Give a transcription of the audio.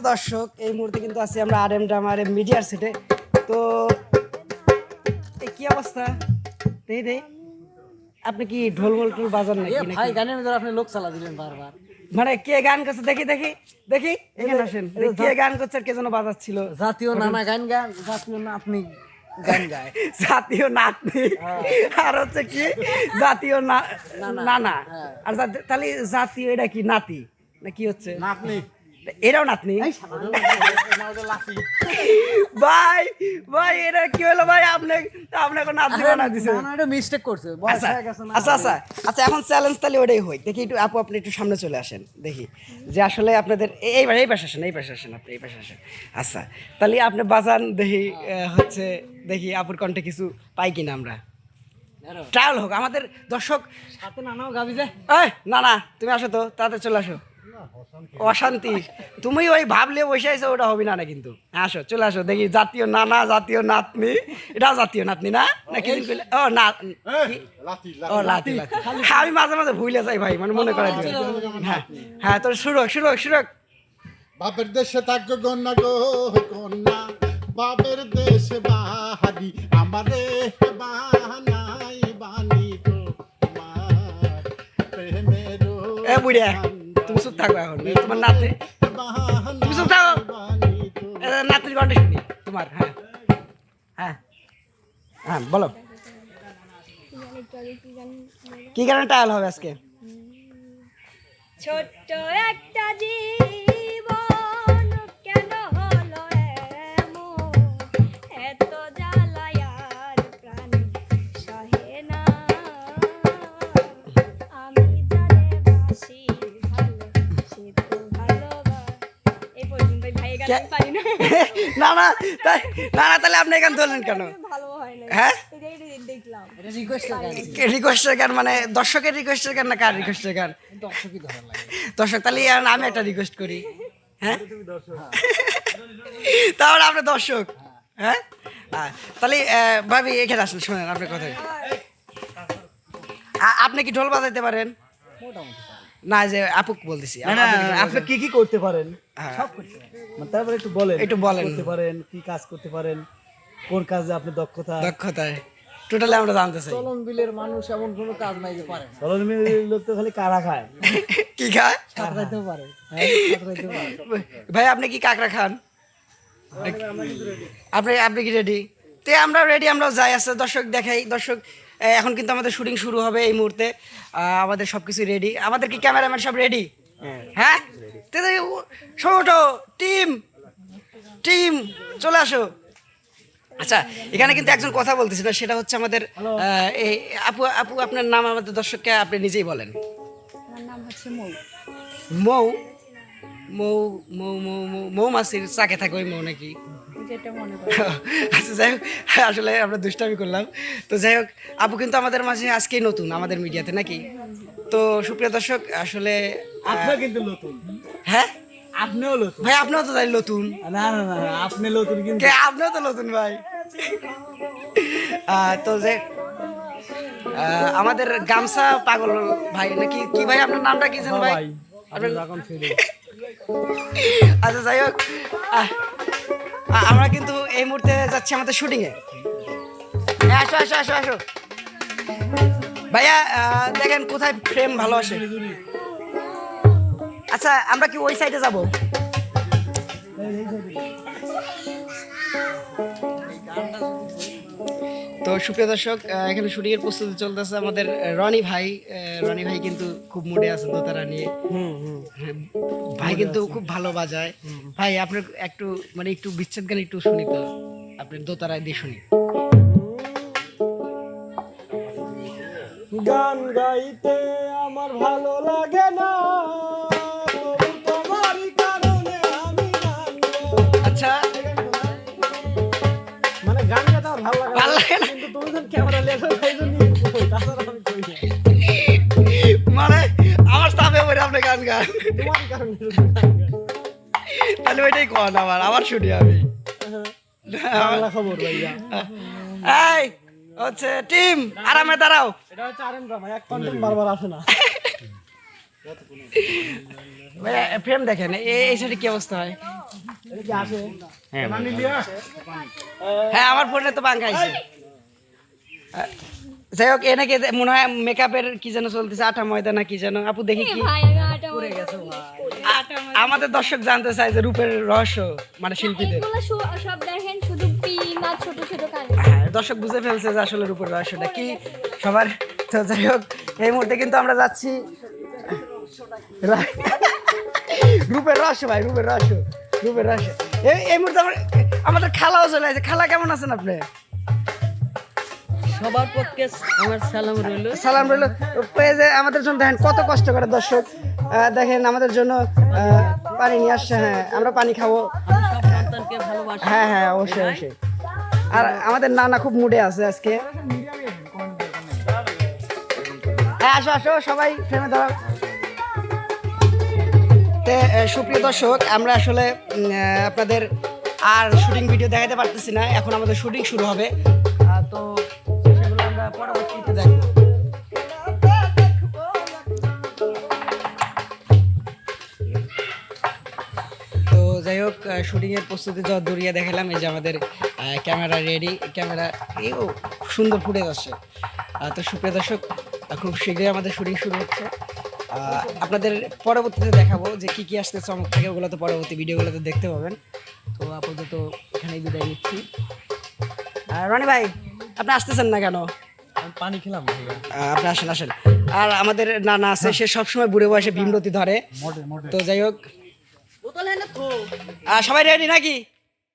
সুপ্রিয় দর্শক এই মুহূর্তে কিন্তু আছি আমরা R M drama R M মিডিয়ার সেটে। তো কি অবস্থা? দেই দেই। আপনি কি ঢোল মোল টোল বাজান নাকি? ভাই গানের ভিতরে আপনি লোক চালা দিলেন বারবার। মানে কে গান করছে? দেখি দেখি দেখি। এখানে আসেন। কে গান করছে আর কে যেন বাজাচ্ছিল। জাতীয় নানা গান গান জাতীয় না আপনি গান গায়। জাতীয় নাতনি। আর হচ্ছে কি? জাতীয় না- নানা। আর তাহলে জাতীয় এটা কি? নাতি? না কি হচ্ছে? নাতনি। এটাও নাতনি। ভাই ভাই এটা কি হলো ভাই? আপনি আপনাকে নাতনি বানা দিছে। না এটা মিস্টেক করছে। বয়স আচ্ছা হয়ে গেছে না আচ্ছা আচ্ছা। আচ্ছা এখন চ্যালেঞ্জ তাহলে ওটাই হয়। দেখি একটু আপু আপনি একটু সামনে চলে আসেন দেখি। যে আসলে আপনাদের এই- এইবার এই পাশে আসেন এই পাশে আসেন আপনি এই পাশে আসেন। আচ্ছা তাহলে আপনি বাজান দেখি আহ, হচ্ছে দেখি আপুর কণ্ঠে কিছু পাই কিনা আমরা। ট্রায়াল হোক আমাদের দর্শক সাথে নানাও গাবি যে। এই না না তুমি আসো তো তাড়াতাড়ি চলে আসো। অশান্তি। তুমি ওই ভাবলে বসে আছো ওটা হবে না না কিন্তু। আসো চলে আসো দেখি জাতীয় নানা জাতীয় নাতনি। এটাও জাতীয় নাতনি না? না কি ও না ও লাতি হ্যাঁ, আমি মাঝে মাঝে ভুলে যাই ভাই মানে মনে করাই হ্যাঁ হ্যাঁ তোর হোক, শুরু হোক। বাপের দেশে থাকো কন্যা গো কন্যা। বাপের দেশে বাহারি আমারে বানাই বানি তো। তোমার প্রেমের এ বুড়িয়া থাকো এখন তোমার নাতনি। তুমি চুপ থাকো নাতির কণ্ঠে শুনি, তোমার হ্যাঁ। হ্যাঁ হ্যাঁ বলো। কি গানে টায়াল হবে আজকে? ছোট্ট একটা জীবন না। না না না না তাহলে আপনি এখানে ধরলেন কেন? ভালো হয় হ্যাঁ? এটাই দেখলাম। এটা রিকোয়েস্টের গান। মানে দর্শকের রিকোয়েস্টের গান না কার রিকোয়েস্টের গান? দর্শকই ধরার লাগে। দর্শক তাহলে আমি একটা রিকোয়েস্ট করি। হ্যাঁ? তাহলে আপনি দর্শক। হ্যাঁ? হ্যাঁ, তাহলে ভাবি এখানে আসুন শোনেন আপনার কথা আপনি কি ঢোল বাজাইতে পারেন? মোটামুটি। না যে আপুক বলতেছি আপনি কি কি করতে পারেন? হ্যাঁ, মানে তারপরে একটু বলেন একটু বলেন। করতে পারেন কি কাজ করতে পারেন কোন কাজে আপনি দক্ষতা? দক্ষতায়। টোটালি আমরা জানতে চাই। চলন বিলের মানুষ এমন কোনো কাজ নাই যে পারে। চলন মিলের লোক তো খালি কারা খায়। কি খায়? সাঁতরাইতেও পারে। হ্যাঁ পারে। ভাই আপনি কি কাকড়া খান? আপনি আপনি কি রেডি তে আমরা রেডি আমরাও যাই। আছে দর্শক দেখাই। দর্শক এখন কিন্তু আমাদের শুটিং শুরু হবে এই মুহূর্তে। আমাদের সব কিছু রেডি আমাদের কি ক্যামেরাম্যান সব রেডি হ্যাঁ? তে টিম টিম চলে আসো। আচ্ছা এখানে কিন্তু একজন কথা বলতেছিল সেটা হচ্ছে আমাদের এই আপু আপু আপনার নাম আমাদের দর্শককে আপনি নিজেই বলেন। আমার নাম হচ্ছে মৌ। মৌ? মৌ মৌ মৌ মৌ মৌমাছির চাকে থাকে ওই মৌ নাকি? যেটা মনে আচ্ছা যাই হোক আসলে আমরা দুষ্টামি করলাম। তো যাই হোক আপু কিন্তু আমাদের মাঝে আজকেই নতুন আমাদের মিডিয়াতে নাকি? তো সুপ্রিয় দর্শক আসলে কিন্তু নতুন। হ্যাঁ? আপনিও নতুন। ভাই আপনিও তো তাই নতুন। না না না না, আপনি নতুন কিন্তু। আপনিও তো নতুন ভাই। আহ, তো যে আহ, আমাদের গামছা পাগল ভাই নাকি কি ভাই? আপনার নামটা কি জানেন ভাই? ভাই আচ্ছা যাই হোক আমরা কিন্তু এই মুহূর্তে যাচ্ছি আমাদের শুটিংয়ে আসো আসো আসো আসো। ভাইয়া দেখেন কোথায় ফ্রেম ভালো আসে আচ্ছা আমরা কি ওই সাইডে যাব? তো সুপ্রিয় দর্শক এখানে শুটিং এর প্রস্তুতি চলতেছে আমাদের রনি ভাই। রনি ভাই কিন্তু খুব মুডে আছে দোতারা নিয়ে। হ্যাঁ, ভাই কিন্তু খুব ভালো বাজায় ভাই আপনার একটু মানে একটু বিচ্ছেদ গান একটু শুনি তো আপনার দোতারায় দিয়ে শুনি। গান গাইতে আমার ভালো লাগে না। ক্যামেরা লেখো তাই জন্য তাছাড়া আমি কই না। মানে আমার সামনে পরে আপনি গান গান। কারণে। তাহলে ওইটাই কন আমার? আবার শুনি আমি। বাংলা খবর ভাইয়া। এই হচ্ছে টিম আরামে দাঁড়াও। এটা হচ্ছে আরেন ভাই এক কন্টেন্ট বারবার আসে না। ফ্রেম দেখেন এই সাইডে কি অবস্থা হয়? হ্যাঁ আমার ফোনে তো বাঙ্কা আইছে। যাই হোক এ নাকি মনে হয় মেকআপের কি যেন চলতেছে আটা ময়দা না কি যেন? আপু দেখি কি? আমাদের দর্শক জানতে চায় যে রূপের রহস্য মানে শিল্পীদের। সব দেখেন শুধু ছোট ছোট হ্যাঁ, দর্শক বুঝে ফেলছে যে আসলে রূপের রহস্যটা কি। সবার তো যাই হোক এই মুহূর্তে কিন্তু আমরা যাচ্ছি। রূপের রহস্য ভাই রূপের রহস্য রূপের রহস্য। এই এই মুহূর্তে আমাদের খালাও চলে আসছে খালা কেমন আছেন আপনি? সবার পক্ষে আমার সালাম রইল। সালাম রইল। এই আমাদের জন্য দেখেন কত কষ্ট করে দর্শক দেখেন আমাদের জন্য পানি নিয়ে আসছে হ্যাঁ আমরা পানি খাব। হ্যাঁ হ্যাঁ অবশ্যই অবশ্যই। আর আমাদের নানা খুব মুডে আছে আজকে। হ্যাঁ আসো আসো সবাই ফ্রেমে দাঁড়াও। তে সুপ্রিয় দর্শক আমরা আসলে আপনাদের আর শুটিং ভিডিও দেখাতে পারতেছি না। এখন আমাদের শুটিং শুরু হবে। তো হোক শুটিং এর প্রস্তুতি যত দূরিয়ে দেখালাম এই যে আমাদের ক্যামেরা রেডি ক্যামেরা এও সুন্দর ফুটেজ আসছে। তো সুপ্রিয় দর্শক খুব শীঘ্রই আমাদের শুটিং শুরু হচ্ছে। আপনাদের পরবর্তীতে দেখাবো যে কি কি আসতে চমক থাকে ওগুলো তো পরবর্তী ভিডিওগুলোতে দেখতে পাবেন। তো আপাতত এখানেই বিদায় নিচ্ছি। আর রনি ভাই আপনি আসতেছেন না কেন? পানি খেলাম আপনি আসেন আসেন। আর আমাদের নানা আছে সে সবসময় বুড়ে বয়সে ভীমরতি ধরে। তো যাই হোক সবাই রেডি নাকি?